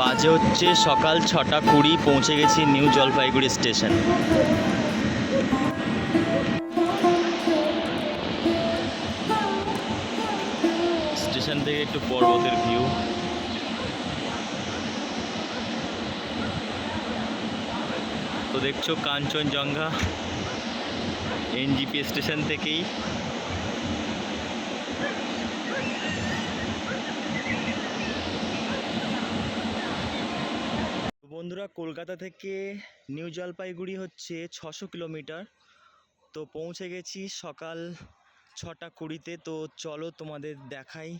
বাজে হচ্ছে সকাল ছটা কুড়ি, পৌঁছে গেছি নিউ জলপাইগুড়ি স্টেশন। স্টেশন থেকে একটু পর্বতের ভিউ। তো দেখছ কাঞ্চনজঙ্ঘা, এনজিপি স্টেশন থেকেই। বন্ধুরা, কলকাতা থেকে নিউ জলপাইগুড়ি হচ্ছে ছশো কিলোমিটার। তো পৌঁছে গেছি সকাল ছটা কুড়িতে। তো চলো তোমাদের দেখাই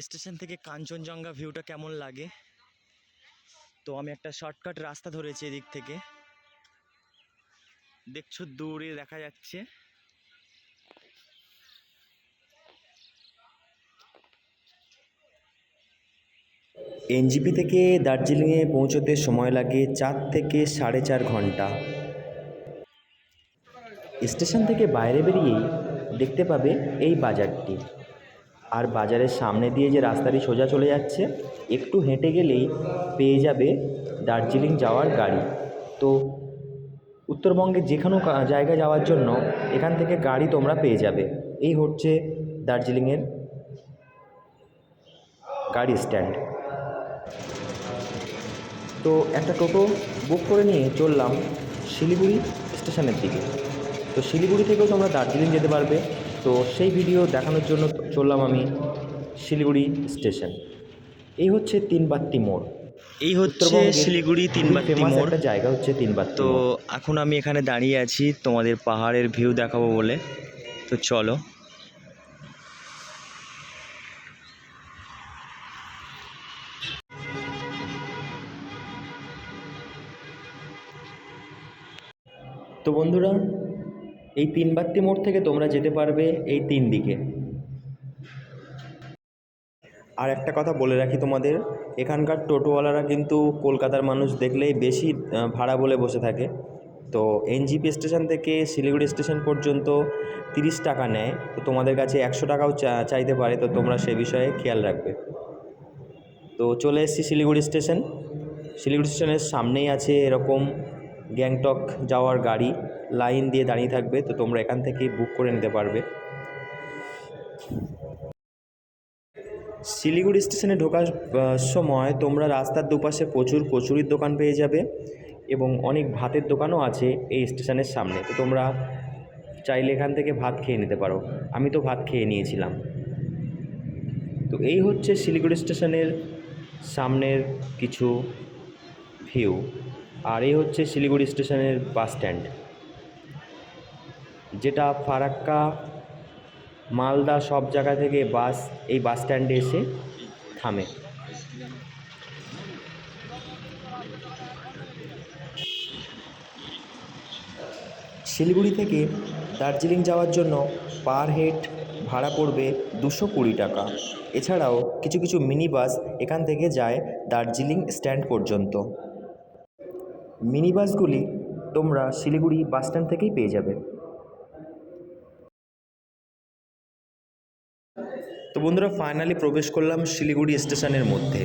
স্টেশন থেকে কাঞ্চনজঙ্ঘা ভিউটা কেমন লাগে। তো আমি একটা শর্টকাট রাস্তা ধরেছি এদিক থেকে। দেখছ, দূরে দেখা যাচ্ছে। এনজিপি থেকে দার্জিলিংয়ে পৌঁছতে সময় লাগে চার থেকে সাড়ে চার ঘণ্টা। স্টেশন থেকে বাইরে বেরিয়েই দেখতে পাবে এই বাজারটি। আর বাজারের সামনে দিয়ে যে রাস্তাটি সোজা চলে যাচ্ছে, একটু হেঁটে গেলেই পেয়ে যাবে দার্জিলিং যাওয়ার গাড়ি। তো উত্তরবঙ্গে যে কোনো জায়গায় যাওয়ার জন্য এখান থেকে গাড়ি তোমরা পেয়ে যাবে। এই হচ্ছে দার্জিলিংয়ের গাড়ি স্ট্যান্ড। তো একটা টোটো বুক করে নিয়ে চললাম শিলিগুড়ি স্টেশনের দিকে। তো শিলিগুড়ি থেকেও তোমরা দার্জিলিং যেতে পারবে। তো সেই ভিডিও দেখানোর জন্য চললাম আমি শিলিগুড়ি স্টেশন। এই হচ্ছে তিনবাত্তি মোড়। এই হচ্ছে শিলিগুড়ি তিনবাত্তি মোড়। একটা জায়গা হচ্ছে তিনবাত্তি তো এখন আমি এখানে দাঁড়িয়ে আছি। তোমাদের পাহাড়ের ভিউ দেখাবো বলে। তো চলো। তো বন্ধুরা, এই তিনবাত্তি মোড় থেকে তোমরা যেতে পারবে এই তিন দিকে। আর একটা কথা বলে রাখি তোমাদের, এখানকার টোটোওয়ালারা কিন্তু কলকাতার মানুষ দেখলেই বেশি ভাড়া বলে বসে থাকে। তো এনজিপি স্টেশন থেকে শিলিগুড়ি স্টেশন পর্যন্ত তিরিশ টাকা নেয়, তো তোমাদের কাছে একশো টাকাও চাইতে পারে, তো তোমরা সে বিষয়ে খেয়াল রাখবে। তো চলে এসেছি শিলিগুড়ি স্টেশন। শিলিগুড়ি স্টেশনের সামনেই আছে এরকম গ্যাংটক যাওয়ার গাড়ি লাইন দিয়ে দাঁড়িয়ে থাকবে, তো তোমরা এখান থেকে বুক করে নিতে পারবে। শিলিগুড়ি স্টেশনে ঢোকার সময় তোমরা রাস্তার দুপাশে প্রচুর কচুরির দোকান পেয়ে যাবে এবং অনেক ভাতের দোকানও আছে এই স্টেশনের সামনে, তো তোমরা চাইলে এখান থেকে ভাত খেয়ে নিতে পারো। আমি তো ভাত খেয়ে নিয়েছিলাম। তো এই হচ্ছে শিলিগুড়ি স্টেশনের সামনের কিছু ভিউ আর এই হচ্ছে শিলিগুড়ি স্টেশনের বাস স্ট্যান্ড। যেটা ফারাক্কা, মালদা সব জায়গা থেকে বাস, এই বাস স্ট্যান্ডে এসে থামে। শিলিগুড়ি থেকে দার্জিলিং যাওয়ার জন্য পার হেড ভাড়া পড়বে দুশো কুড়ি টাকা। এছাড়াও কিছু কিছু মিনি বাস এখান থেকে যায় দার্জিলিং স্ট্যান্ড পর্যন্ত। মিনি বাসগুলি তোমরা শিলিগুড়ি বাস স্ট্যান্ড থেকেই পেয়ে যাবে। তো বন্ধুরা ফাইনালি প্রবেশ করলাম শিলিগুড়ি স্টেশনের মধ্যে।